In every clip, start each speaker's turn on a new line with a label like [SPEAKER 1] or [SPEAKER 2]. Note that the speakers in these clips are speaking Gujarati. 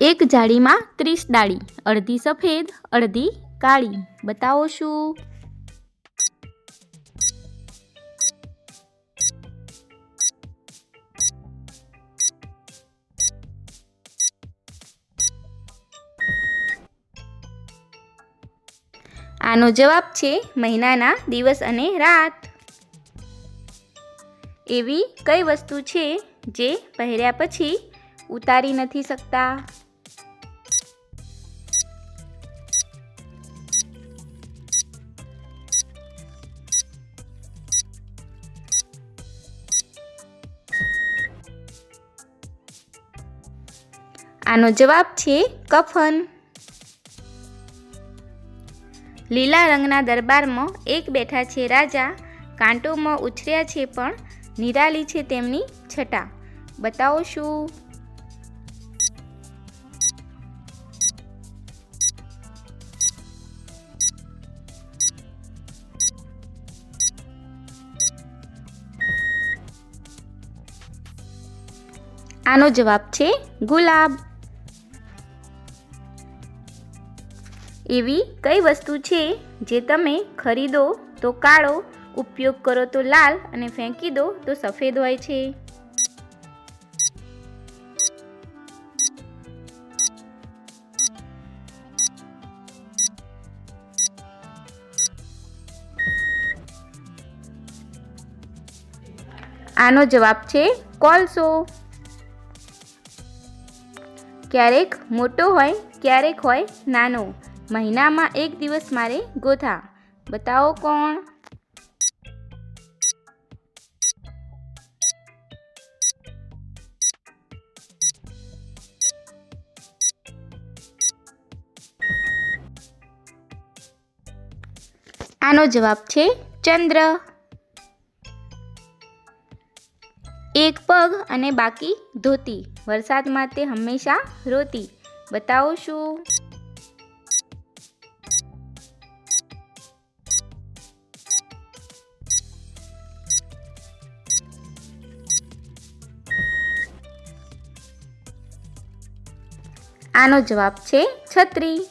[SPEAKER 1] એક જાળીમાં ત્રીસ ડાળી, અડધી સફેદ, અડધી કાળી. બતાવો શું? આનો જવાબ છે મહિનાના દિવસ અને રાત. એવી કઈ વસ્તુ છે જે પહેર્યા પછી ઉતારી નથી શકતા? આનો જવાબ છે કફન. લીલા રંગના દરબારમાં એક બેઠા છે રાજા, કાંટોમાં ઉછર્યા છે પણ નિરાલી છે તેમની છટા. બતાવો શું? આનો જવાબ છે ગુલાબ. એવી કઈ વસ્તુ છે જે તમે ખરીદો તો કાળો, ઉપયોગ કરો તો લાલ અને ફેંકી દો તો સફેદ હોય છે? આનો જવાબ છે કોલસો. ક્યારેક મોટો હોય, ક્યારેક હોય નાનો. મહિનામાં એક દિવસ મારે ગોથા બતાવો કોણ? આનો જવાબ છે ચંદ્ર. એક પગ અને બાકી ધોતી. વરસાદમાં તે હંમેશા રોતી. બતાવો શું? આનો જવાબ છે છત્રી.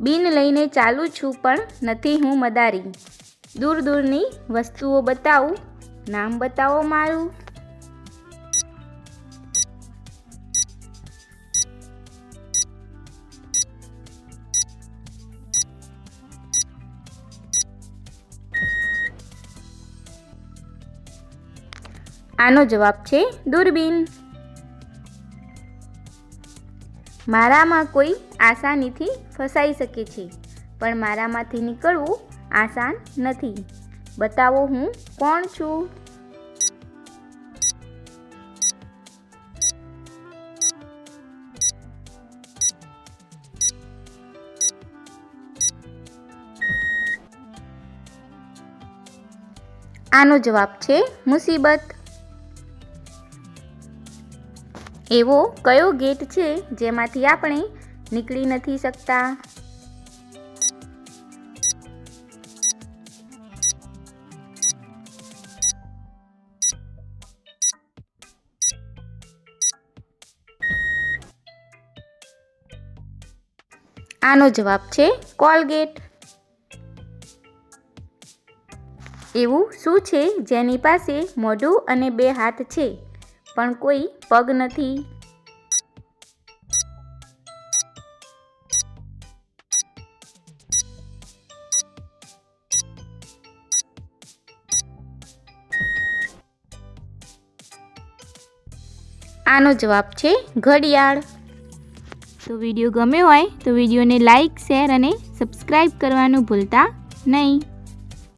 [SPEAKER 1] બિન લઈને ચાલું છું પણ નથી હું મદારી. દૂર દૂરની વસ્તુઓ બતાવું. નામ બતાવો મારું. આનો જવાબ છે દૂરબીન. મારામાં કોઈ આસાનીથી ફસાઈ શકે છે, પણ મારામાંથી નીકળવું આસાન નથી. બતાવો હું કોણ છું? આનો જવાબ છે મુસીબત. એવો કયો ગેટ છે જેમાંથી આપણે નીકળી નથી શકતા? આનો જવાબ છે કોલગેટ. એવું શું છે જેની પાસે મોઢું અને બે હાથ છે? પણ કોઈ પગ નથી. આનો જવાબ છે ઘડિયાળ. તો વીડિયો ગમ્યો હોય તો વિડીયોને લાઈક, શેર અને સબસ્ક્રાઈબ કરવાનું ભૂલતા નહીં.